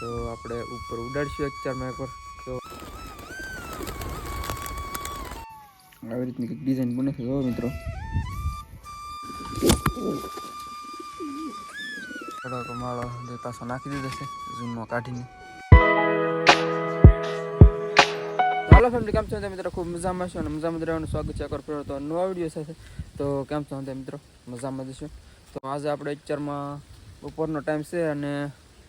તો આપણે ઉપર ઉડાડશું અત્યારમાં એકવાર તો આવી રીતની કંઈક ડિઝાઇન બને છે, જો મિત્રો. થોડોક માળો જે પાછો નાખી દીધો છે, ઝૂમમાં કાઢીને. હાલો ફેમિલી કેમ છો મિત્રો? ખૂબ મજામાં છો અને મજામાં રહેવાનું સ્વાગત છે ફેર તો નવા વીડિયો સાથે. તો કેમ છો મિત્રો? મજામાં જશું તો આજે આપણે અત્યારમાં બપોરનો ટાઈમ છે અને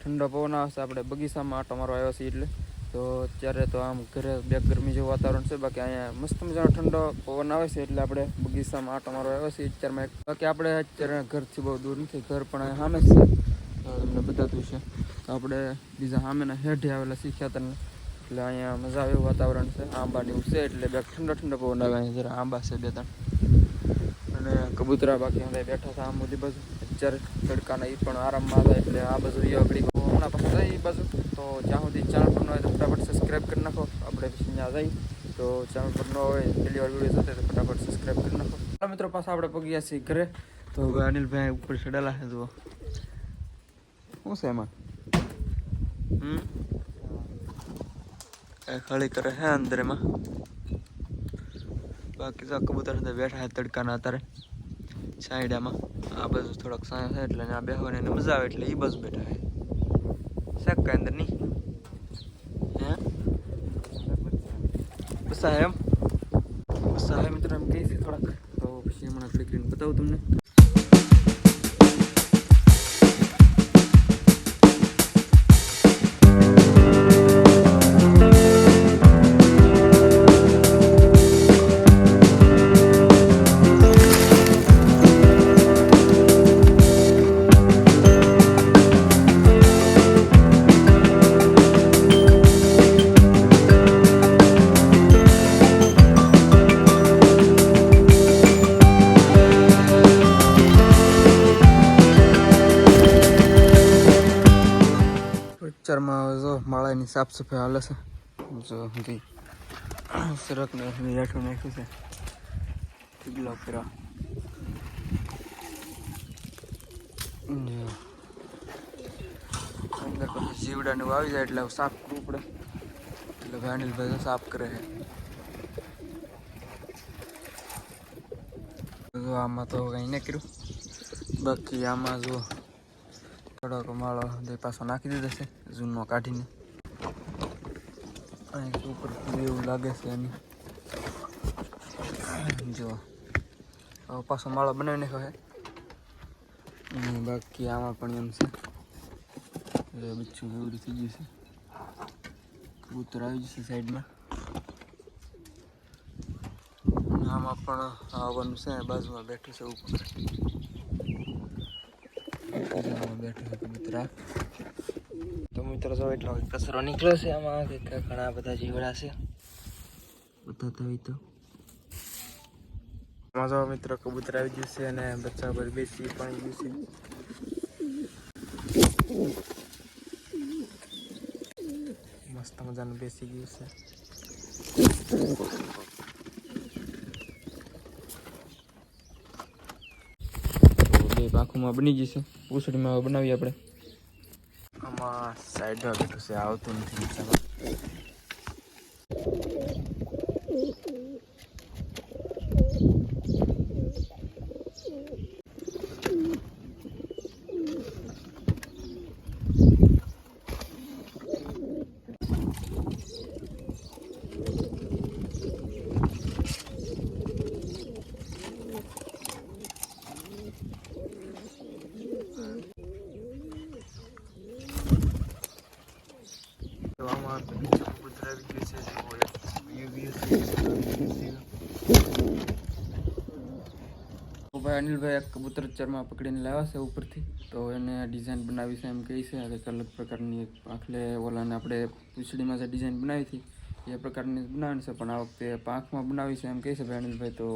ઠંડો પવન આવશે, આપણે બગીચામાં આટો મારો આવ્યો છે એટલે. તો અત્યારે તો આમ ઘરે બે ગરમી જેવું વાતાવરણ છે, બાકી અહીંયા મસ્ત મજાનો ઠંડો પવન આવે છે એટલે આપણે બગીચામાં આટો મારો આવ્યો છે અત્યારમાં એક. બાકી આપણે અત્યારે ઘરથી બહુ દૂર નથી, ઘર પણ સામે જ છે તમને બતાવતું છે આપણે બીજા સામેના હેઠે આવેલા શીખ્યા તને એટલે અહીંયા મજા આવે વાતાવરણ છે આંબાની એવું છે એટલે બે ઠંડો ઠંડો પવન આવે અહીંયા, જરા આંબા છે બે ત્રણ. અને કબૂતરા બાકી અમે બેઠા હતા આમ બધી બાજુ. અત્યારે તડકાના એ પણ આરામમાં આવે એટલે આ બધું એ આગળ હમણાં પાછા જાય બાજુ. તો જ્યાં સુધી ચેનલ પર ન હોય તો ફટાફટ સબસ્ક્રાઈબ કરી નાખો. આપણે ત્યાં જઈ તો ચેનલ પર ન હોય, પહેલી વાર વીડિયો થશે તો ફટાફટ સબસ્ક્રાઈબ કરી નાખો. મિત્રો પાસે આપણે પગ્યા છીએ ઘરે. તો અનિલભાઈ ઉપર ચડેલા છે, જુઓ. શું છે એમાં? હમ? ખળી કરે છે અંદર એમાં. બાકી તો કબૂતર બેઠા છે તડકાના અત્યારે. સાઈડામાં આ બાજુ થોડોક સાંય છે એટલે આ બેહવાની એને મજા આવે એટલે એ બસ બેઠા છે. શાક કાંઈ અંદર નહીં. હે? બસા એમ. બસા મિત્રો એમ કહીશ થોડાક. તો પછી હમણાં થોડીક બતાવું તમને. સાફ સફાઈ હાલે છે જો હજી સરક ને હેઠું નાખ્યું છે ઢીગલો કર્યો. અંદર પછી જીવડાને એવું આવી જાય એટલે સાફ કરવું પડે એટલે ભાઈ સાફ કરે છે જો આમાં તો કંઈ નહીં કર્યું બાકી આમાં જો થોડોક માળો પાછો નાખી દીધો છે જૂનો કાઢીને અહીં ઉપર એવું લાગે છે એની. જો પાછો માળો બનાવી નાખ્યો બાકી આમાં પણ એમ છે. બચ્ચું એવું થઈ ગયું છે. કબૂતર આવી જશે સાઈડમાં. આમાં પણ આવવાનું છે, બાજુમાં બેઠું છે ઉપર. બેઠું છે કબૂતરા તો મિત્રો, જો એટલો કચરો નીકળ્યો છે આમાં કંઈક ઘણા બધા જીવડા છે. બતાતા હોય તો. જો મિત્રો, કબૂતર આવી ગયું છે અને બચ્ચા પર બેસી પણ ગયું છે. મસ્ત મજાનું બેસી ગયું છે. બે બની જશે પૂછડીમાં હવે બનાવીએ આપણે. આમાં સાઈડ આવતું નથી નીચામાં તો આમાં તો બીજું કબૂતર આવી ગયું છે જુઓ એક વ્યૂ વ્યૂ છે તો ભાઈ અનિલભાઈ આ કબૂતર ચરમાં પકડીને લાવ્યા છે ઉપરથી. તો એને ડિઝાઇન બનાવી છે એમ કહે છે. કંઈક અલગ પ્રકારની એક આખલે ઓલાને આપણે પૂછડીમાં જે ડિઝાઇન બનાવી હતી, એ પ્રકારની બનાવવાની છે. પણ આ વખતે પાંખમાં બનાવી છે એમ કહે છે ભાઈ અનિલભાઈ. તો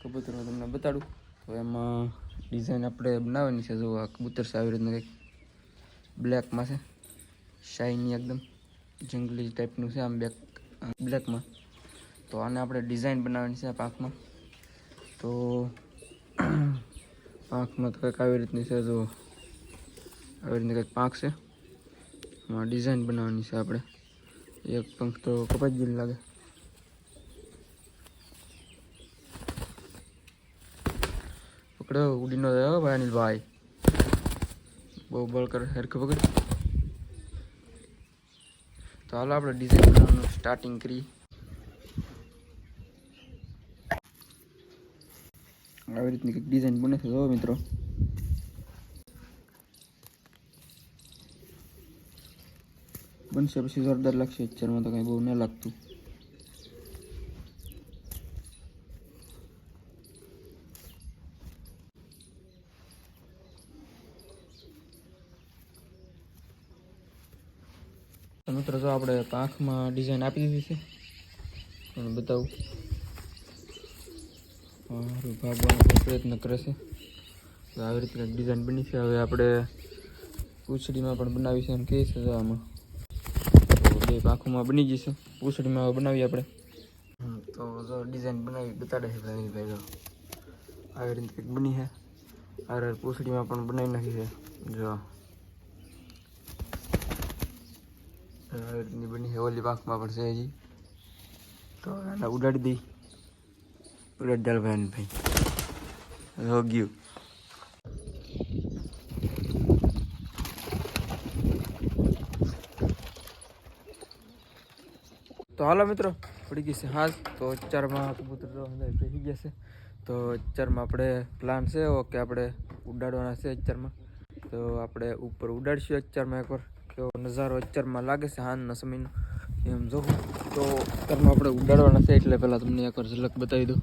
કબૂતર હું તમને બતાડું. તો એમાં ડિઝાઇન આપણે બનાવવાની છે. જો આ કબૂતર છે, આવી રીતનું કંઈક બ્લેકમાં છે. શાઇની એકદમ જંગલી ટાઈપનું છે આમ બેક બ્લેકમાં તો આને આપણે ડિઝાઇન બનાવવાની છે આ પાંખમાં. તો પાંખમાં તો કંઈક આવી રીતની છે જો આવી રીતની કંઈક પાંખ છે. એમાં ડિઝાઇન બનાવવાની છે આપણે. એક પંખ તો કપાઈ ગયેલી લાગે. પકડો, ઉડીનો થયો ભાઈ અનિલભાઈ. બહુ બળ કરે, હરખું પકડ. તો હાલો આપણે ડિઝાઇન બનાવવાનું સ્ટાર્ટિંગ કરી આવી રીતની કંઈક ડિઝાઇન બને છે જો મિત્રો બનશે પછી જોરદાર લાગશે પિક્ચરમાં તો કંઈ બહુ ન લાગતું મિત્રો જો આપણે પાંખમાં ડિઝાઇન આપી દીધી છે બતાવું સારું ભાગવાનો પ્રયત્ન કરે છે તો આવી રીતે ડિઝાઇન બની છે. હવે આપણે પૂછડીમાં પણ બનાવી છે એમ કહે છે આમાં બે પાંખોમાં બની જશે. પૂછડીમાં બનાવીએ આપણે. તો જો ડિઝાઇન બનાવી બતાડે છે ભાઈ જો આવી રીતે કંઈક બની છે. અરે, પૂછડીમાં પણ બનાવી નાખી છે. જો. આવી રીતની બની છે. ઓલી પાંખમાં પણ છે હજી. તો એને ઉડાડી દઈ. દાલ ભાઈ રોગ્યું. તો હાલો મિત્રો, પડી ગઈ છે હા તો ચારમાં કબૂતર અંદર બેસી ગયા છે. તો ચારમાં આપણે પ્લાન છે ઓકે આપણે ઉડાડવાના છે ચારમાં. તો આપણે ઉપર ઉડાડશું ચારમાં એકવાર. કેવો નજારો ચારમાં લાગે છે હાન સમયનો. એમ જોઉં તો ચારમાં આપણે ઉડાડવાના છે, એટલે પહેલાં તમને એકવાર ઝલક બતાવી દઉં.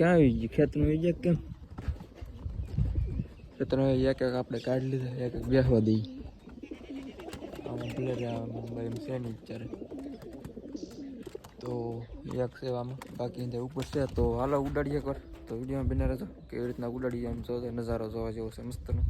ક્યાં આવી ગયું ખેતરમાં આવી ગયા કેમ? ખેતરમાં એક એક આપણે કાઢી લીધા, એક એક બેસવા દઈએ. આમાં ભલે મુંબઈ છે નહીં અત્યારે. તો એક આમાં, બાકી અંદર ઉપર છે તો હાલો ઉડાડીએ કર તો વિડીયોમાં બિના રહેજો કેવી રીતના ઉડાડીએ એમ જો નજારો જોવા જેવો છે, મસ્તનો.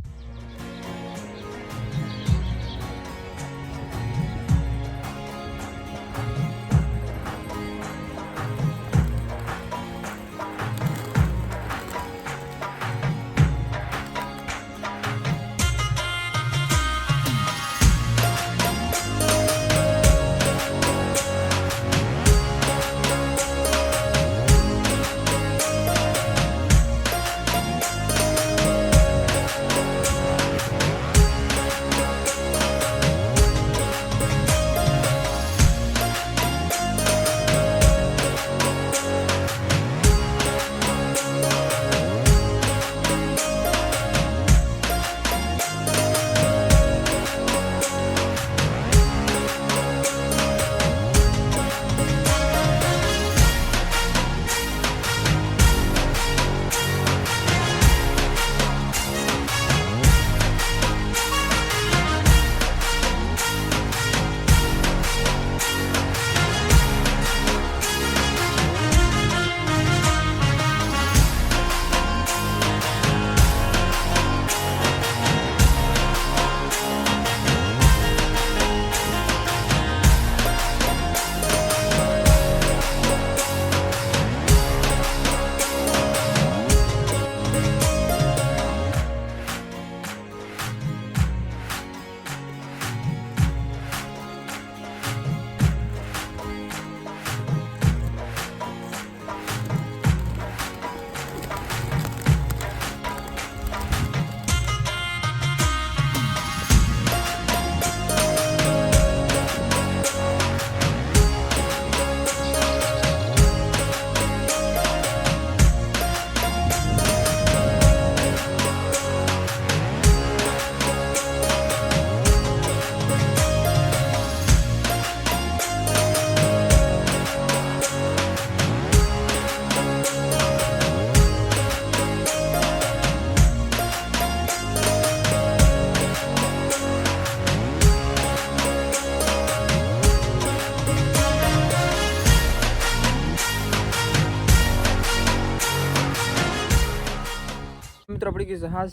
પડી ગયું છે હાસ.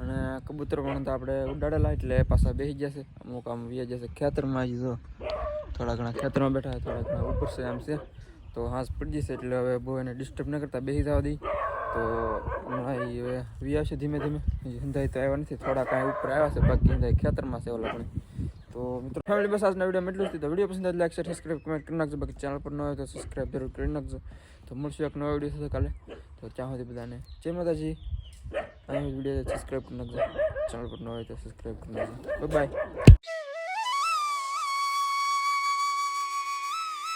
અને કબૂતર પણ તો આપણે ઉડાડેલા એટલે પાછા બેસી જશે અમુક આમ વ્યા જશે ખેતરમાં આવી જો. થોડા ઘણા ખેતરમાં બેઠા થોડા ઘણા ઉપર છે આમ છે. તો હાંસ પડી જશે એટલે હવે બહુ એને ડિસ્ટર્બ ન કરતા બેસી જવા દઈ. તો હમણાં હવે વ્યા છે ધીમે ધીમે. હિંદાઈ તો આવ્યા નથી, થોડા કાંઈ ઉપર આવ્યા છે, બાકી હિંદાઈ ખેતરમાં છે ઓલા પણ. તો મિત્રો ફેમિલી બસ આજના વીડિયો એટલું જ તો વીડિયો પસંદ લાઈક શેર સબસ્ક્રાઈબ કમેન્ટ કરી નાખજો. બાકી ચેનલ પર ન હોય તો સબસ્ક્રાઈબ જરૂર કરી નાખજો. તો મળશું એક નવો વીડિયો સાથે કાલે. તો ત્યાં સુધી બધાને જય માતાજી. અહીં વીડિયો સબસ્ક્રાઈબ કરી નાખજો ચેનલ પર ન હોય તો સબસ્ક્રાઈબ કરી નાખજો બાય